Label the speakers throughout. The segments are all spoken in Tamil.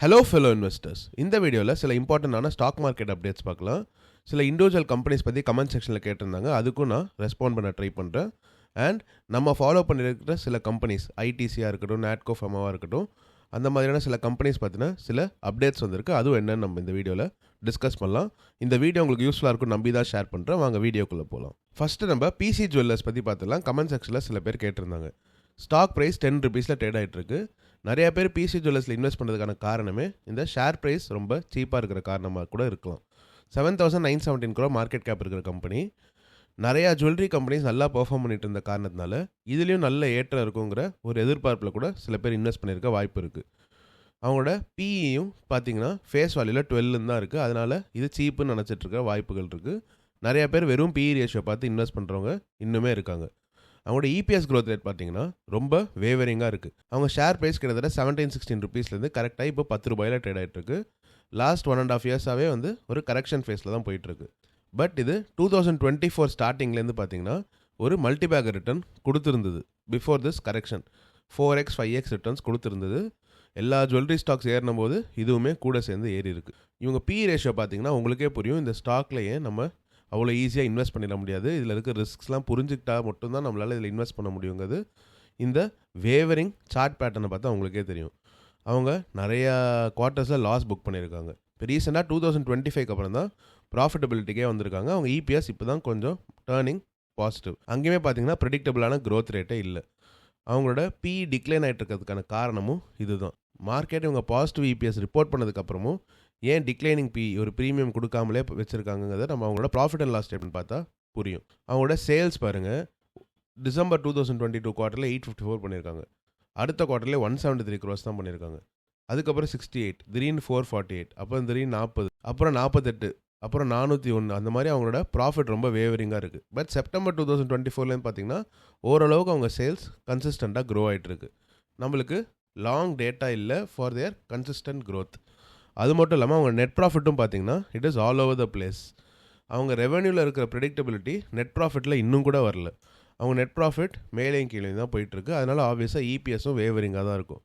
Speaker 1: ஹலோ ஃபெலோ இன்வெஸ்டர்ஸ் இந்த வீடியோவில் சில இம்பார்ட்டண்டான ஸ்டாக் மார்க்கெட் அப்டேட்ஸ் பார்க்கலாம். சில இண்டிவிஜுவல் கம்பெனிஸ் பற்றி கமெண்ட் செக்ஷனில் கேட்டிருந்தாங்க. அதுக்கும் நான் ரெஸ்பாண்ட் பண்ண ட்ரை பண்ணுறேன் அண்ட் நம்ம ஃபாலோ பண்ணியிருக்கிற சில கம்பெனிஸ் ஐடிசியாக இருக்கட்டும் நாட்கோ ஃபமாவாக இருக்கட்டும் அந்த மாதிரியான சில கம்பெனிஸ் பற்றின சில அப்டேட்ஸ் வந்திருக்கு. அதுவும் என்னன்னு நம்ம இந்த வீடியோவில் டிஸ்கஸ் பண்ணலாம். இந்த வீடியோ உங்களுக்கு யூஸ்ஃபுல்லாக இருக்கும் நம்பி தான் ஷேர் பண்ணுறேன் வாங்க வீடியோக்குள்ளே போகலாம் ஃபஸ்ட்டு நம்ம பிசி ஜுவல்லர்ஸ் பற்றி பார்த்துலாம் கமெண்ட் செக்ஷனில் சில பேர் கேட்டிருந்தாங்க. ஸ்டாக் ப்ரைஸ் டென் ருபீஸில் ட்ரேட் ஆகிட்டு நிறையா பேர் பிசி ஜுவல்லர்ஸில் இன்வெஸ்ட் பண்ணுறதுக்கான காரணமே இந்த ஷேர் ப்ரைஸ் ரொம்ப சீப்பாக இருக்கிற காரணமாக கூட இருக்கலாம். செவன் தௌசண்ட் நைன் செவன்டீன் கூட மார்க்கெட் கேப் இருக்கிற கம்பெனி நிறையா ஜுவல்லரி கம்பெனிஸ் நல்லா பெர்ஃபார்ம் பண்ணிட்டு இருந்த காரணத்தினால இதுலேயும் நல்ல ஏற்றம் இருக்குங்கிற ஒரு எதிர்பார்ப்பில் கூட சில பேர் இன்வெஸ்ட் பண்ணியிருக்க வாய்ப்பு இருக்குது அவங்களோட பிஇயும் பார்த்தீங்கன்னா ஃபேஸ் வேல்யூவில் டுவெல்லுன்னு தான் இருக்குது அதனால் இது சீப்புன்னு நினச்சிட்ருக்க வாய்ப்புகள் இருக்குது நிறையா பேர் வெறும் பிஇ ரேஷியோ பார்த்து இன்வெஸ்ட் பண்ணுறவங்க இன்னுமே இருக்காங்க. அவங்களோட இபிஎஸ் க்ரோத் ரேட் பார்த்தீங்கன்னா ரொம்ப வேவரிங்காக இருக்குது அவங்க ஷேர் ப்ரைஸ் கிட்டத்தட்ட செவன்டீன் சிக்ஸ்டீன் ருபீஸ்லேருந்து கரெக்டாக இப்போ பத்து ரூபாயில் ட்ரேட் ஆகிட்டு இருக்கு. லாஸ்ட் ஒன் அண்ட் ஆஃப் இயர்ஸாகவே வந்து ஒரு கரெக்ஷன் ஃபேஸில் தான் போயிட்டுருக்கு பட் இது டூ தௌசண்ட் டுவெண்ட்டி ஃபோர் ஸ்டார்டிங்லேருந்து பார்த்தீங்கன்னா ஒரு multipack return கொடுத்துருந்தது before this correction four x five x returns கொடுத்துருந்தது. எல்லா ஜுவல்லரி ஸ்டாக்ஸ் ஏறினும் போது இதுவுமே கூட சேர்ந்து ஏறி இருக்கு. இவங்க பி ரேஷியோ பார்த்தீங்கன்னா உங்களுக்கே புரியும். இந்த ஸ்டாக்லேயே நம்ம அவ்வளோ ஈஸியாக இன்வெஸ்ட் பண்ணிட முடியாது. இதில் இருக்க ரிஸ்க்ஸ்லாம் புரிஞ்சுக்கிட்டா மட்டும்தான் நம்மளால் இதில் இன்வெஸ்ட் பண்ண முடியுங்கிறது இந்த வேவரிங் சார்ட் பேட்டர்னை பார்த்தா அவங்களுக்கே தெரியும். அவங்க நிறையா குவார்ட்டர்ஸில் லாஸ் புக் பண்ணியிருக்காங்க. இப்போ ரீசெண்டாக டூ தௌசண்ட் டுவெண்ட்டி ஃபைவ் அப்புறம் தான் ப்ராஃபிட்டபிலிட்டிக்கே வந்திருக்காங்க. அவங்க இபிஎஸ் இப்போ தான் கொஞ்சம் டேர்னிங் பாசிட்டிவ் அங்கேயுமே பார்த்தீங்கன்னா ப்ரெடிக்டபிளான க்ரோத் ரேட்டே இல்லை. அவங்களோட பி டிக்ளைன் ஆகிட்டு இருக்கிறதுக்கான காரணமும் இதுதான். மார்க்கெட் இவங்க பாசிட்டிவ் இபிஎஸ் ரிப்போர்ட் பண்ணதுக்கப்புறமும் ஏன் டிக்ளைனிங் பி ஒரு ப்ரீமியம் கொடுக்காமலே வச்சுருக்காங்கிறத நம்ம அவங்களோட ப்ராஃபிட் அண்ட் லாஸ் ஸ்டேட்மெண்ட் பார்த்தா புரியும். அவங்களோட சேல்ஸ் பாருங்கள் December two thousand twenty two குவார்ட்டரில் eight fifty four பண்ணியிருக்காங்க அடுத்த குவார்ட்டர்லேயே ஒன் செவன்ட்டி த்ரீ க்ரோஸ் தான் பண்ணியிருக்காங்க அதுக்கப்புறம் சிக்ஸ்டி எயிட் திடீர்னு ஃபோர் ஃபார்ட்டி எயிட் அப்புறம் திடீர்னு நாற்பது அப்புறம் நாற்பத்தெட்டு அப்புறம் நானூற்றி ஒன்று அந்த மாதிரி அவங்களோட ப்ராஃபிட் ரொம்ப வேவரிங்காக இருக்குது but September two thousand twenty ஃபோர்லேருந்து பார்த்தீங்கன்னா ஓரளவுக்கு அவங்க சேல்ஸ் கன்சிஸ்டண்ட்டாக க்ரோ ஆகிட்டு இருக்கு. நம்மளுக்கு லாங் டேட்டா இல்லை ஃபார் தேர் கன்சிஸ்டன்ட் க்ரோத் அது மட்டும் இல்லாமல் அவங்க நெட் ப்ராஃபிட்டும் பார்த்தீங்கன்னா it is all over the place அவங்க ரெவென்யூவில் இருக்கிற ப்ரெடிக்டபிலிட்டி நெட் ப்ராஃபிட்டில் இன்னும் கூட வரல. அவங்க நெட் ப்ராஃபிட் மேலேயும் கீழே தான் போயிட்டுருக்கு அதனால் ஆப்வியஸாக இபிஎஸும் வேவரிங்காக தான் இருக்கும்.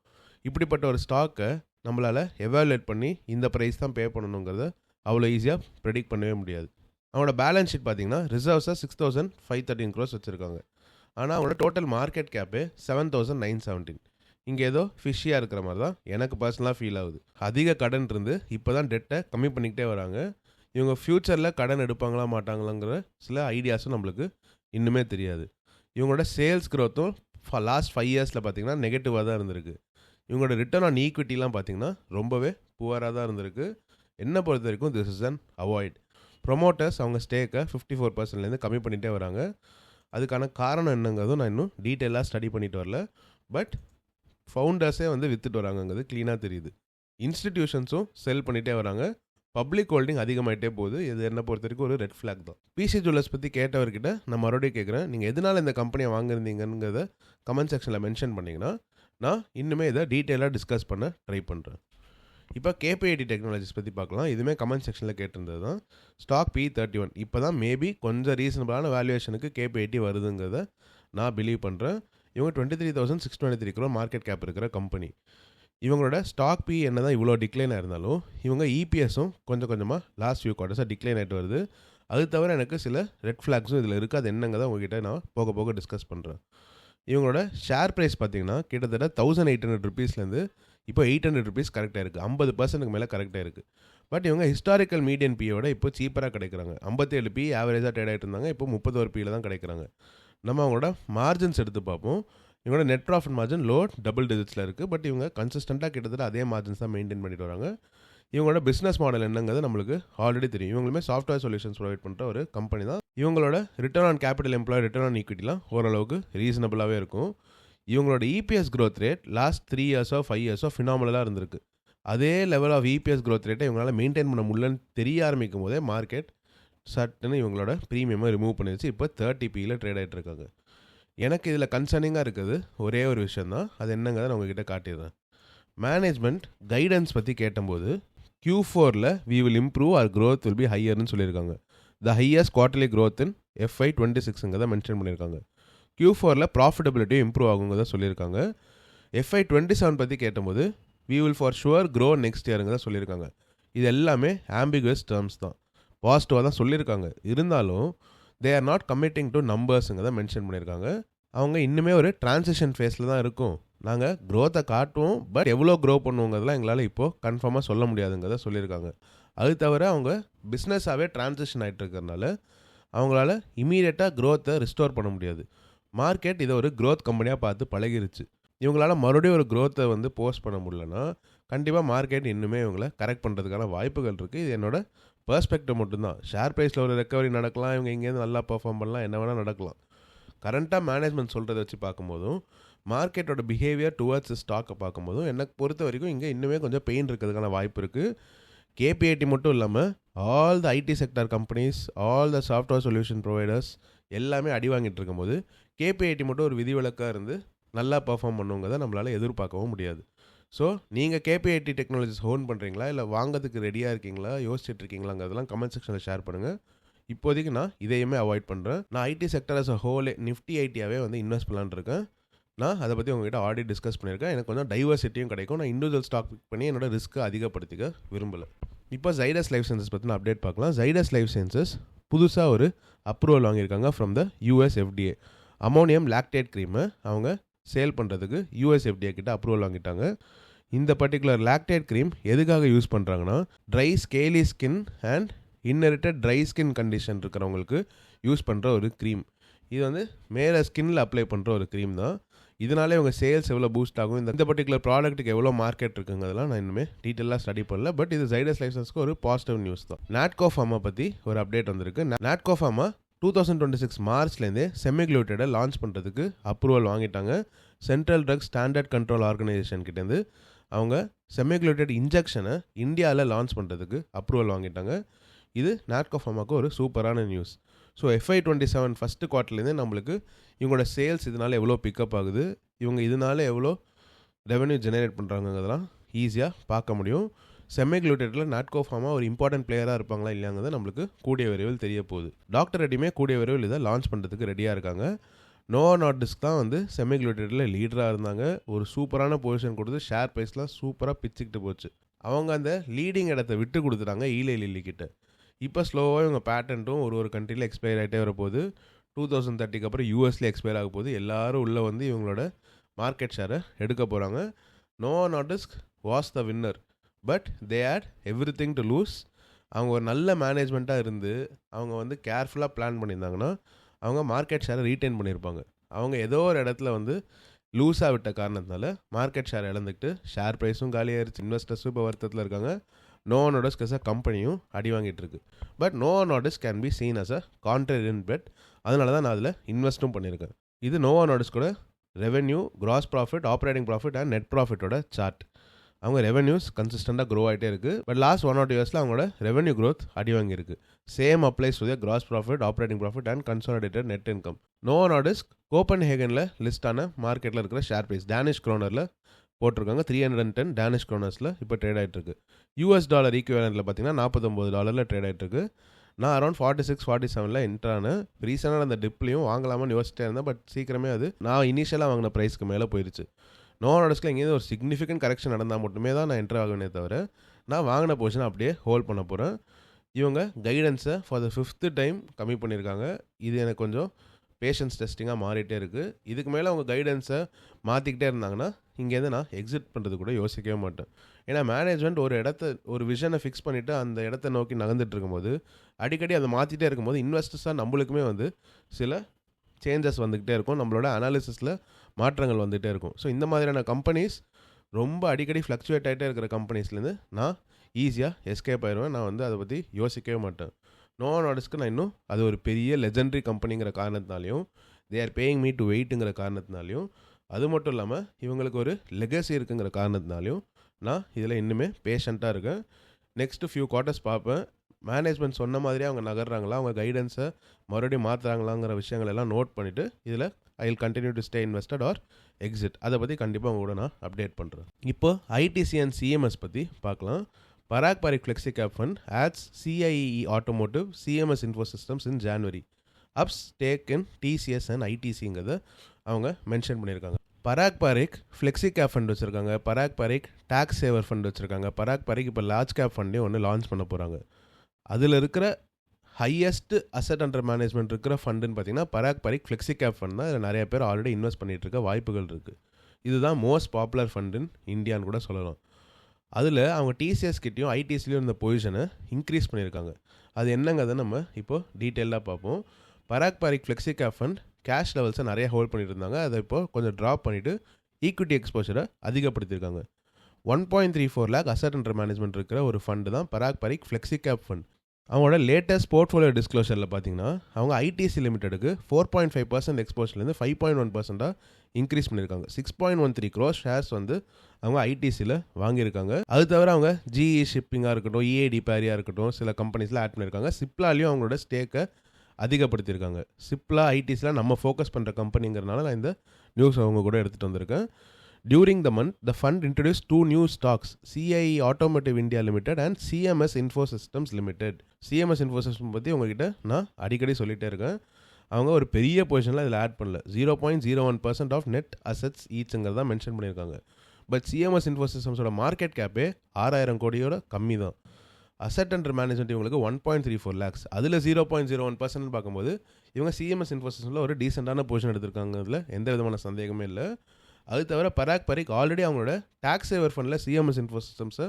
Speaker 1: இப்படிப்பட்ட ஒரு ஸ்டாக்கை நம்மளால் எவாலுவேட் பண்ணி இந்த ப்ரைஸ் தான் பே பண்ணணுங்கிறத அவ்வளோ ஈஸியாக ப்ரெடிக்ட் பண்ணவே முடியாது. அவங்களோட பேலன்ஸ் ஷீட் பார்த்தீங்கன்னா ரிசர்வ்ஸாக six thousand five thirteen crores வச்சுருக்காங்க. ஆனால் அவங்களோட டோட்டல் மார்க்கெட் கேப்பே செவன் தௌசண்ட் நைன் செவன்டீன் இங்கே ஏதோ ஃபிஷ்ஷியாக இருக்கிற மாதிரி தான் எனக்கு பர்சனலாக ஃபீல் ஆகுது. அதிக கடன் இருந்து இப்போ தான் டெட்டை கம்மி பண்ணிக்கிட்டே வராங்க. இவங்க ஃப்யூச்சரில் கடன் எடுப்பாங்களா மாட்டாங்களாங்கிற சில ஐடியாஸும் நம்மளுக்கு இன்னுமே தெரியாது. இவங்களோட சேல்ஸ் க்ரோத்தும் லாஸ்ட் ஃபைவ் இயர்ஸில் பார்த்தீங்கன்னா நெகட்டிவாக தான் இருந்திருக்கு. இவங்களோட ரிட்டர்ன் ஆன் ஈக்விட்டிலாம் பார்த்தீங்கன்னா ரொம்பவே புவராக தான் இருந்திருக்கு. என்ன பொறுத்த வரைக்கும் this is an avoid promoters அவங்க ஸ்டேக்கை ஃபிஃப்டி ஃபோர் பர்சன்ட்லேருந்து கம்மி பண்ணிகிட்டே வராங்க. அதுக்கான காரணம் என்னங்கிறதும் நான் இன்னும் டீட்டெயிலாக ஸ்டடி பண்ணிட்டு வரல. பட் ஃபவுண்டர்ஸே வந்து வித்துட்டு வராங்கங்கிறது க்ளீனாக தெரியுது. இன்ஸ்டிடியூஷன்ஸும் செல் பண்ணிகிட்டே வராங்க. பப்ளிக் ஹோல்டிங் அதிகமாகிட்டே போகுது. இது என்ன பொறுத்த வரைக்கும் ஒரு ரெட் ஃப்ளாக் தான். பிசி ஜுவல்லர்ஸ் பற்றி கேட்டவர்கிட்ட நான் மறுபடியும் கேட்குறேன். நீங்கள் எதனால் இந்த கம்பெனியை வாங்குறீங்கிறத கமெண்ட் செக்ஷனில் மென்ஷன் பண்ணிங்கன்னா நான் இன்னுமே இதை டீட்டெயிலாக டிஸ்கஸ் பண்ண ட்ரை பண்ணுறேன் இப்போ கேபிஐடி டெக்னாலஜிஸ் பற்றி பார்க்கலாம். இதுவுமே கமெண்ட் செக்ஷனில் கேட்டிருந்தது தான். ஸ்டாக் பி தேர்ட்டி ஒன் இப்போ தான் மேபி கொஞ்சம் ரீசனபிளான வேல்யூவேஷனுக்கு கேபிஐடி வருதுங்கிறத நான் பிலீவ் பண்ணுறேன் இவங்க twenty three thousand six twenty three crore market cap இருக்கிற கம்பெனி இவங்களோட ஸ்டாக் பி என்ன தான் இவ்வளோ டிக்ளைனாக இருந்தாலும் இவங்க இபிஎஸும் கொஞ்சம் கொஞ்சமாக லாஸ்ட் ஃபியூ குவார்ட்டர்ஸாக டிக்ளைன் ஆகிட்டு வருது. அது தவிர எனக்கு சில ரெட் ஃப்ளாக்ஸும் இதில் இருக்குது அது தான் உங்ககிட்ட நான் போக போக டிஸ்கஸ் பண்ணுறேன் இவங்களோட ஷேர் ப்ரைஸ் பார்த்தீங்கன்னா கிட்டத்தட்ட தௌசண்ட் எயிட் ஹண்ட்ரட் ருபீஸ்லேருந்து இப்போ எயிட் ஹண்ட்ரட் ருபீஸ் கரெக்டாக இருக்குது ஐம்பது பர்சன்ட்டுக்கு மேலே கரெக்டாக இருக்குது பட் இவங்க ஹிஸ்டாரிக்கல் மீடியன் பியோட இப்போ சீப்பராக கிடைக்கிறாங்க. ஐம்பத்தேழு பி ஆவரேஜாக ட்ரேட் ஆகிட்டு இருந்தாங்க. இப்போ முப்பது ஒரு பியில் தான் கிடைக்கிறாங்க. நம்ம அவங்களோட மார்ஜின்ஸ் எடுத்து பார்ப்போம். இவங்களோட net profit margin low double டிஜிட்ஸில் இருக்குது பட் இவங்க கன்சிஸ்டண்ட்டாக கிட்டத்தட்ட அதே மார்ஜின்ஸ் தான் மெயின்டைன் பண்ணிட்டு வராங்க. இவங்களோட பிஸ்னஸ் மாடல் என்னங்கிறது நம்மளுக்கு ஆல்ரெடி தெரியும். இவங்களுமே சாஃப்ட்வேர் சொல்யூஷன்ஸ் ப்ரொவைட் பண்ணுற ஒரு கம்பெனி தான். இவங்களோட return on capital employ return on ஈக்விட்டிலாம் ஓரளவுக்கு ரீசனபிளாகவே இருக்கும். இவங்களோட EPS growth rate last three இயர்ஸோ five இயர்ஸோ ஃபினாமலாக இருந்திருக்கு. அதே லெவல் ஆஃப் இபிஎஸ் க்ரோத் ரேட்டை இவங்களால் மெயின்டைன் பண்ண முடியலன்னு தெரிய ஆரம்பிக்கும் போதே மார்க்கெட் சட்டுன்னு இவங்களோட ப்ரீமியமை ரிமூவ் பண்ணி வச்சு இப்போ தேர்ட்டி பியில் ட்ரேட் ஆகிட்டு இருக்காங்க. எனக்கு இதில் கன்சர்னிங்காக இருக்குது. ஒரே ஒரு விஷயந்தான் அது என்னங்கிறத நான் உங்ககிட்ட காட்டிடுறேன். மேனேஜ்மெண்ட் கைடன்ஸ் பற்றி கேட்டபோது க்யூ ஃபோரில் we will improve our growth will be ஹையர்னு சொல்லியிருக்காங்க. The highest quarterly growth in FY twenty சிக்ஸுங்கிறத mention பண்ணியிருக்காங்க. க்யூ ஃபோரில் ப்ராஃபிட்டபிலிட்டியும் இம்ப்ரூவ் ஆகுங்கிறத சொல்லியிருக்காங்க. எஃப்ஐ டுவெண்ட்டி செவன் பற்றி கேட்டபோது we will for sure grow next இயருங்க தான் சொல்லியிருக்காங்க. இது எல்லாமே ஆம்பிகுவஸ் டேர்ம்ஸ் தான். பாசிட்டிவாக தான் சொல்லியிருக்காங்க. இருந்தாலும் they are not committing to நம்பர்ஸுங்க தான் மென்ஷன் பண்ணியிருக்காங்க. அவங்க இன்னுமே ஒரு டிரான்சிஷன் ஃபேஸில் தான் இருக்கும். நாங்கள் க்ரோத்தை காட்டுவோம் பட் எவ்வளோ க்ரோ பண்ணுவோங்கிறதுலாம் எங்களால் இப்போது கன்ஃபார்மாக சொல்ல முடியாதுங்கிறத சொல்லியிருக்காங்க. அது தவிர அவங்க பிஸ்னஸாகவே டிரான்சிஷன் ஆகிட்டு அவங்களால இமீடியட்டாக க்ரோத்தை ரிஸ்டோர் பண்ண முடியாது. மார்க்கெட் இதை ஒரு க்ரோத் கம்பெனியாக பார்த்து பழகிருச்சு. இவங்களால மறுபடியும் ஒரு க்ரோத்தை வந்து போஸ்ட் பண்ண முடியலன்னா கண்டிப்பாக மார்க்கெட் இன்னுமே இவங்களை கரெக்ட் பண்ணுறதுக்கான வாய்ப்புகள் இருக்குது இது என்னோட பெர்ஸ்பெக்டிவ் மட்டும்தான். ஷேர் ப்ரைஸில் ஒரு ரெக்கவரி நடக்கலாம் இவங்க இங்கேருந்து நல்லா பர்ஃபார்ம் பண்ணலாம் என்ன வேணால் நடக்கலாம். கரண்ட்டாக மேனேஜ்மெண்ட் சொல்கிறத வச்சு பார்க்கும்போதும் மார்க்கெட்டோட பிஹேவியர் டுவர்ட்ஸ் ஸ்டாக்கை பார்க்கும்போதும் எனக்கு பொறுத்த வரைக்கும் இங்கே இன்னுமே கொஞ்சம் பெயின் இருக்கிறதுக்கான வாய்ப்பு இருக்குது கேபிஐடி மட்டும் இல்லாமல் all the IT sector companies all the software solution providers எல்லாமே அடி வாங்கிட்டு இருக்கும்போது கேபிஐடி மட்டும் ஒரு விதிவிலக்காக இருந்து நல்லா பர்ஃபார்ம் பண்ணுங்கிறத நம்மளால் எதிர்பார்க்கவும் முடியாது. ஸோ நீங்கள் கேபிஐடி டெக்னாலஜிஸ் ஹோன் பண்ணுறீங்களா இல்லை வாங்கிறதுக்கு ரெடியாக இருக்கீங்களா? யோசிச்சுட்டு இருக்கீங்களாங்கிறதெல்லாம் கமெண்ட் செக்ஷனில் ஷேர் பண்ணுங்கள் இப்போதைக்கு நான் இதையுமே அவாய்ட் பண்ணுறேன் நான் IT sector as a whole Nifty ஐடியாவே வந்து இன்வெஸ்ட் பண்ணலான்னு இருக்கேன் நான் அதை பற்றி உங்ககிட்ட ஆல்ரெடி டிஸ்கஸ் பண்ணியிருக்கேன். எனக்கு கொஞ்சம் டைவர்சிட்டியும் கிடைக்கும். நான் இண்டிவிஜுவல் ஸ்டாக் பிக் பண்ணி என்னோட ரிஸ்க்கை அதிகப்படுத்திக்க விரும்பலை. இப்போ ஜைடஸ் லைஃப் சயின்சஸ் பற்றின அப்டேட் பார்க்கலாம். ஜைடஸ் லைஃப் சயின்சஸ் புதுசாக ஒரு அப்ரூவல் வாங்கியிருக்காங்க from the US FDA ammonium lactate க்ரீமை அவங்க சேல் பண்ணுறதுக்கு யூஎஸ் எஃப்டிஏ கிட்ட அப்ரூவல் வாங்கிட்டாங்க. இந்த பர்டிகுலர் லாக்டேட் க்ரீம் எதுக்காக யூஸ் பண்ணுறாங்கன்னா dry scaly skin and irritated dry skin condition இருக்கிறவங்களுக்கு யூஸ் பண்ணுற ஒரு க்ரீம் இது வந்து மேலே ஸ்கின்னில் அப்ளை பண்ணுற ஒரு க்ரீம் தான். இதனாலே உங்கள் சேல்ஸ் எவ்வளோ பூஸ்ட் ஆகும் இந்த இந்த பர்டிகுலர் ப்ராடக்ட்டுக்கு எவ்வளோ மார்க்கெட் இருக்குங்கிறதெல்லாம் நான் இன்னுமே டீட்டெயிலாக ஸ்டடி பண்ணல. பட் இது ஜைடஸ் லைசன்ஸ்க்கு ஒரு பாசிட்டிவ் நியூஸ் தான். நாட்கோ ஃபார்மா பற்றி ஒரு அப்டேட் வந்திருக்கு. Natco pharma two thousand twenty six மார்ச்லேருந்தே செமிக்ளூட்டடை லான்ச் பண்ணுறதுக்கு அப்ரூவல் வாங்கிட்டாங்க. Central drugs standard control organisation கிட்டேருந்து அவங்க செமிகுலேட்டட் இன்ஜெக்ஷனை இந்தியாவில் லான்ச் பண்ணுறதுக்கு அப்ரூவல் வாங்கிட்டாங்க. இது நாட்கோ ஃபார்மாக்கு ஒரு சூப்பரான news so FY twenty seven first குவார்ட்டர்லேருந்தே நம்மளுக்கு இவங்களோட சேல்ஸ் இதனால் எவ்வளோ பிக்கப் ஆகுது இவங்க இதனால எவ்வளோ ரெவென்யூ ஜெனரேட் பண்ணுறாங்கிறதெல்லாம் ஈஸியாக பார்க்க முடியும். செமிகுலேட்டடில் நாட்கோ ஃபார்மா ஒரு இம்பார்ட்டன்ட் பிளேயராக இருப்பாங்களா இல்லையாங்கிறது நம்மளுக்கு கூடிய விரைவில் தெரிய போகுது. டாக்டர் ரெடியுமே கூடிய விரைவில் இதை லான்ச் பண்ணுறதுக்கு ரெடியாக இருக்காங்க. நோவா நாட்டிஸ்க் தான் வந்து செமிக்ளூட்டடில் லீடராக இருந்தாங்க. ஒரு சூப்பரான பொசிஷன் கொடுத்து ஷேர் ப்ரைஸ்லாம் சூப்பராக பிச்சுக்கிட்டு போச்சு. அவங்க அந்த லீடிங் இடத்த விட்டு கொடுத்துட்டாங்க ஈலை லில்லிக்கிட்ட இப்போ ஸ்லோவாக இவங்க பேட்டன்ட்டும் ஒரு ஒரு கண்ட்ரியில் எக்ஸ்பயர் ஆகிட்டே வரப்போகுது. டூ தௌசண்ட் தேர்ட்டிக்கு அப்புறம் யூஎஸ்லேயே எக்ஸ்பயர் ஆக போகுது. எல்லோரும் உள்ளே வந்து இவங்களோட மார்க்கெட் ஷேரை எடுக்க போகிறாங்க Novo Nordisk was the winner but they had everything to lose அவங்க ஒரு நல்ல மேனேஜ்மெண்ட்டாக இருந்து அவங்க வந்து கேர்ஃபுல்லாக பிளான் பண்ணியிருந்தாங்கன்னா அவங்க மார்க்கெட் ஷேரை ரீட்டைன் பண்ணியிருப்பாங்க அவங்க ஏதோ ஒரு இடத்துல வந்து லூஸாக விட்ட காரணத்தினால மார்க்கெட் ஷேர் இழந்துக்கிட்டு ஷேர் ப்ரைஸும் காலியாயிருச்சு. இன்வெஸ்டர்ஸும் இப்போ வருத்தத்தில் இருக்காங்க. நோ நாடஸ்க் அஸ் அ கம்பெனியும் அடி வாங்கிட்டு இருக்கு. But Novo Nordisk can be seen as a contrarian bet அதனால தான் நான் அதில் இன்வெஸ்ட்டும் பண்ணியிருக்கேன் இது நோவா கூட revenue gross profit operating profit and net ப்ராஃபிட்டோட chart அவங்க ரெவன்யூஸ் கன்சிஸ்டண்ட்டாக க்ரோ ஆகிட்டே இருக்குது பட் லாஸ்ட் ஒன் ஆர் இயர்ஸில் அவங்களோட ரெவன்யூ க்ரோத் அடி வாங்கியிருக்கு. Same applies to gross profit operating profit and consolidated net income Novo Nordisk கோப்பன் ஹேகனில் லிஸ்டான மார்க்கெட்டில் இருக்கிற ஷேர் ப்ரைஸ் டேனிஷ் க்ரோனரில் போட்டிருக்காங்க. Three hundred and ten Danish க்ரோனர்ஸில் இப்போ ட்ரேட் ஆகிட்டு யூஎஸ் டாலர் ஈக்குவலண்டில் பார்த்தீங்கன்னா நாற்பத்தொம்பது டாலரில் ட்ரேட் ஆகிட்டு நான் அரௌண்ட் ஃபார்ட்டி சிக்ஸ் ஃபார்ட்டி செவனில் என்ட்ரானு ரீசெண்டாக அந்த டிப்லையும் வாங்கலாமான்னு யோசிச்சிட்டே இருந்தேன். பட் சீக்கிரமே அது நான் இனிஷியலாக வாங்கின ப்ரைஸ்க்கு மேலே போயிருச்சு. நோ ஆர்டர்ஸ்க்கு எங்கேயும் ஒரு சிக்னிஃபிகண்ட் கரெக்ஷன் நடந்தால் மட்டுமே தான் நான் என்டர் ஆகவே தவிர நான் வாங்கின பொசிஷன் அப்படியே ஹோல்ட் பண்ண போகிறேன் இவங்க கைடன்ஸை ஃபார் த ஃபிஃப்த்து டைம் கம்மி பண்ணியிருக்காங்க இது எனக்கு கொஞ்சம் பேஷன்ஸ் டெஸ்டிங்காக மாறிட்டே இருக்குது இதுக்கு மேலே அவங்க கைடன்ஸை மாற்றிக்கிட்டே இருந்தாங்கன்னா இங்கேருந்து நான் எக்ஸிட் பண்ணுறது கூட யோசிக்கவே மாட்டேன். ஏன்னா மேனேஜ்மெண்ட் ஒரு இடத்த ஒரு விஷனை ஃபிக்ஸ் பண்ணிவிட்டு அந்த இடத்த நோக்கி நகர்ந்துட்டு இருக்கும்போது அடிக்கடி அதை மாற்றிட்டே இருக்கும்போது இன்வெஸ்டர்ஸாக நம்மளுக்குமே வந்து சில சேஞ்சஸ் வந்துக்கிட்டே இருக்கும். நம்மளோட அனாலிசிஸில் மாற்றங்கள் வந்துகிட்டே இருக்கும். ஸோ இந்த மாதிரியான கம்பெனிஸ் ரொம்ப அடிக்கடி ஃப்ளக்சுவேட் ஆகிட்டே இருக்கிற கம்பெனிஸ்லேருந்து நான் ஈஸியாக எஸ்கேப் ஆயிடுவேன் நான் வந்து அதை பற்றி யோசிக்கவே மாட்டேன். நோ நாடஸ்க்கு நான் இன்னும் அது ஒரு பெரிய லெஜெண்டரி கம்பெனிங்கிற காரணத்தினாலையும் they are paying me to வெயிட்டுங்கிற காரணத்தினாலையும் அது மட்டும் இல்லாமல் இவங்களுக்கு ஒரு லெகசி இருக்குங்கிற காரணத்தினாலையும் நான் இதில் இன்னுமே பேஷண்ட்டாக இருக்கேன். நெக்ஸ்ட்டு ஃபியூ குவார்ட்டர்ஸ் பார்ப்பேன். மேனேஜ்மெண்ட் சொன்ன மாதிரியே அவங்க நகர்றாங்களா? அவங்க கைடன்ஸை மறுபடியும் மாற்றுறாங்களாங்கிற விஷயங்கள் எல்லாம் நோட் பண்ணிவிட்டு இதில் I will continue to stay invested or exit அதை பற்றி கண்டிப்பாக உங்களோட நான் அப்டேட் பண்ணுறேன் இப்போ ஐடிசி அண்ட் சிஎம்எஸ் பற்றி பார்க்கலாம். Parag Parikh flexi cap fund adds CIE automotive CMS info systems in January ups stake in TCS and ஐடிசிங்கிறத அவங்க மென்ஷன் பண்ணியிருக்காங்க. Parag Parikh flexi cap fund வச்சுருக்காங்க. பராக் பாரிக் டேக்ஸ் சேவர் ஃபண்ட் வச்சுருக்காங்க. பராக் பாரிக் இப்போ லார்ஜ் கேப் ஃபண்டே ஒன்று லான்ச் பண்ண போகிறாங்க அதில் இருக்கிற ஹையஸ்ட் அசட் அண்டர் மேனேஜ்மெண்ட் இருக்கிற ஃபண்டுன்னு பார்த்தீங்கன்னா Parag Parikh flexi cap fund தான். இதில் நிறைய பேர் ஆல்ரெடி இன்வெஸ்ட் பண்ணிகிட்டு இருக்க வாய்ப்புகள் இருக்குது இதுதான் மோஸ்ட் பாப்புலர் ஃபண்டுன்னு இந்தியான்னு கூட சொல்லலாம். அதில் அவங்க டிசிஎஸ் கிட்டேயும் ஐடிசிலையும் இருந்த பொசிஷனை இன்க்ரீஸ் பண்ணியிருக்காங்க. அது என்னங்கிறத நம்ம இப்போது டீட்டெயிலாக பார்ப்போம். Parag Parikh flexi cap fund cash லெவல்ஸை நிறைய ஹோல்ட் பண்ணிட்டு இருந்தாங்க. அதை இப்போ கொஞ்சம் ட்ராப் பண்ணிவிட்டு ஈக்விட்டி எக்ஸ்போஷரை அதிகப்படுத்தியிருக்காங்க. One point three four lakh asset under management இருக்கிற ஒரு ஃபண்டு தான் Parag Parikh flexi cap fund அவங்களோட லேட்டஸ்ட் போர்ட்ஃபோலியோ டிஸ்க்ளோஷரில் பார்த்தீங்கன்னா அவங்க ஐடிசி லிமிட்டெடுக்கு ஃபோர் பாயிண்ட் ஃபைவ் பர்சன்ட் எக்ஸ்போஷர்லேருந்து ஃபைவ் பாயிண்ட் ஒன் பர்சன்ட்டாக இன்க்ரீஸ் பண்ணியிருக்காங்க six point one three crores shares வந்து அவங்க ஐடிசியில் வாங்கியிருக்காங்க. அது தவிர அவங்க ஜிஇ ஷிப்பிங்காக இருக்கட்டும் இஏடி பேரியாக இருக்கட்டும் சில கம்பெனிஸில் ஆட் பண்ணியிருக்காங்க சிப்லாலையும் அவங்களோட ஸ்டேக்கை அதிகப்படுத்தியிருக்காங்க. சிப்லா ஐடிஸில் நம்ம ஃபோக்கஸ் பண்ணுற கம்பெனிங்கிறனால நான் இந்த நியூஸ் அவங்க கூட எடுத்துகிட்டு வந்திருக்கேன். During the month the fund introduce two new stocks CI automotive India limited and CMS info systems limited CMS info system பற்றி உங்ககிட்ட நான் அடிக்கடி சொல்லிகிட்டே இருக்கேன். அவங்க ஒரு பெரிய பொசிஷனில் இதில் ஆட் பண்ணல. Zero point zero one percent of net assets ஈச்சுங்கிறதா mention பண்ணியிருக்காங்க. பட் சிஎம்எஸ் இன்ஃபோசிஸ்டம்ஸோட மார்க்கெட் கேப்பே ஆறாயிரம் கோடியோட கம்மி தான். அசட் அண்டர் மேனேஜ்மெண்ட் இவங்களுக்கு one point three four lakhs அதில் zero point zero one percent பார்க்கும்போது இவங்க சிஎம்எஸ் இன்ஃபோசிஸில் ஒரு டீசெண்டான பொசிஷன் எடுத்திருக்காங்க அதில் எந்த விதமான சந்தேகமே இல்லை. அது தவிர பராக் பரிக் ஆல்ரெடி அவங்களோட டேக்ஸ் சேவர் ஃபண்டில் சிஎம்எஸ் இன்ஃபோசிஸ்டம்ஸை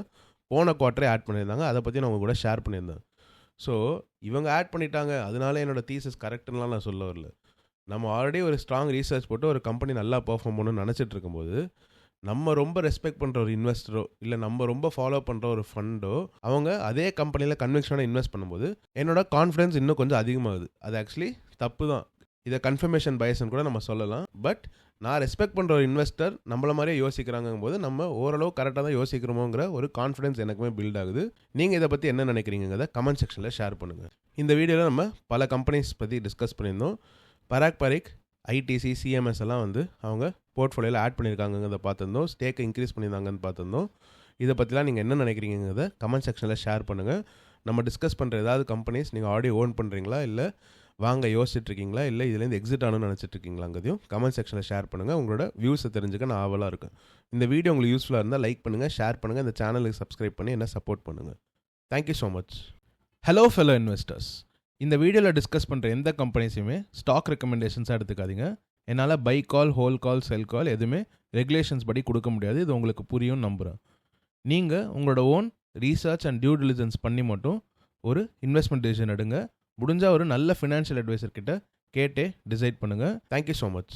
Speaker 1: போன குவார்ட்டரே ஆட் பண்ணியிருந்தாங்க. அதை பற்றி நான் அவங்க கூட ஷேர் பண்ணியிருந்தேன். ஸோ இவங்க ஆட் பண்ணிட்டாங்க. அதனால என்னோட தீசஸ் கரெக்டுலாம் நான் சொல்ல வரல. நம்ம ஆல்ரெடி ஒரு ஸ்ட்ராங் ரீசர்ச் போட்டு ஒரு கம்பெனி நல்லா பர்ஃபார்ம் பண்ணணும்னு நினச்சிட்டு இருக்கும்போது நம்ம ரொம்ப ரெஸ்பெக்ட் பண்ணுற ஒரு இன்வெஸ்டரோ இல்லை நம்ம ரொம்ப ஃபாலோ பண்ணுற ஒரு ஃபண்டோ அவங்க அதே கம்பெனியில் கன்வெக்ஷனாக இன்வெஸ்ட் பண்ணும்போது என்னோட கான்ஃபிடன்ஸ் இன்னும் கொஞ்சம் அதிகமாகுது. அது ஆக்சுவலி தப்பு தான். இதை கன்ஃபர்மேஷன் பயஸ்ன்னு கூட நம்ம சொல்லலாம். பட் நான் ரெஸ்பெக்ட் பண்ணுற ஒரு இன்வெஸ்டர் நம்மள மாதிரியே யோசிக்கிறாங்கும் போது நம்ம ஓரளவு கரெக்டாக தான் யோசிக்கிறோமோங்கிற ஒரு கான்ஃபிடன்ஸ் எனக்குமே பில்ட் ஆகுது. நீங்கள் இதை பற்றி என்ன நினைக்கிறீங்கிறத கமெண்ட் செக்ஷனில் ஷேர் பண்ணுங்கள் இந்த வீடியோவில் நம்ம பல கம்பெனிஸ் பற்றி டிஸ்கஸ் பண்ணியிருந்தோம். பராக் பரிக் ஐடிசி சிஎம்எஸ் எல்லாம் வந்து அவங்க போர்ட்ஃபோலியோவில் ஆட் பண்ணியிருக்காங்கிறத பார்த்துருந்தோம். ஸ்டேக்கை இன்க்ரீஸ் பண்ணியிருந்தாங்கன்னு பார்த்துருந்தோம். இதை பற்றிலாம் நீங்கள் என்ன நினைக்கிறீங்கிறத கமெண்ட் செக்ஷனில் ஷேர் பண்ணுங்கள் நம்ம டிஸ்கஸ் பண்ணுற ஏதாவது கம்பெனிஸ் நீங்கள் ஆடியோ ஓன் பண்ணுறீங்களா இல்லை வாங்க யோசிச்சுட்டு இருக்கீங்களா இல்லை இதுலேருந்து எக்ஸிட் ஆகணும்னு நினச்சிட்டு அங்கேயும் கமெண்ட் செக்ஷனில் ஷேர் பண்ணுங்கள் உங்களோட வியூஸை தெரிஞ்சுக்க நான் ஆவலாக இருக்கும். இந்த வீடியோ உங்களுக்கு யூஸ்ஃபுல்லாக இருந்தால் லைக் பண்ணுங்கள் ஷேர் பண்ணுங்கள் இந்த சேனலுக்கு சப்ஸ்கிரைப் பண்ணி என்ன சப்போர்ட் பண்ணுங்கள் thank you so much
Speaker 2: hello fellow investors இந்த வீடியோவில் டிஸ்கஸ் பண்ணுற எந்த கம்பெனிஸையுமே ஸ்டாக் ரெக்கமெண்டேஷன்ஸாக எடுத்துக்காதீங்க. என்னால் பை கால் ஹோல் கால் செல் கால் எதுவுமே ரெகுலேஷன்ஸ் படி கொடுக்க முடியாது. இது உங்களுக்கு புரியும் நம்புகிறேன் நீங்கள் உங்களோட own research and due diligence பண்ணி மட்டும் ஒரு இன்வெஸ்ட்மெண்ட் டிசிஷன் எடுங்க. முடிஞ்சால் ஒரு நல்ல ஃபினான்ஷியல் அட்வைசர் கிட்ட கேட்டே டிசைட் பண்ணுங்கள்
Speaker 1: தேங்க்யூ ஸோ மச்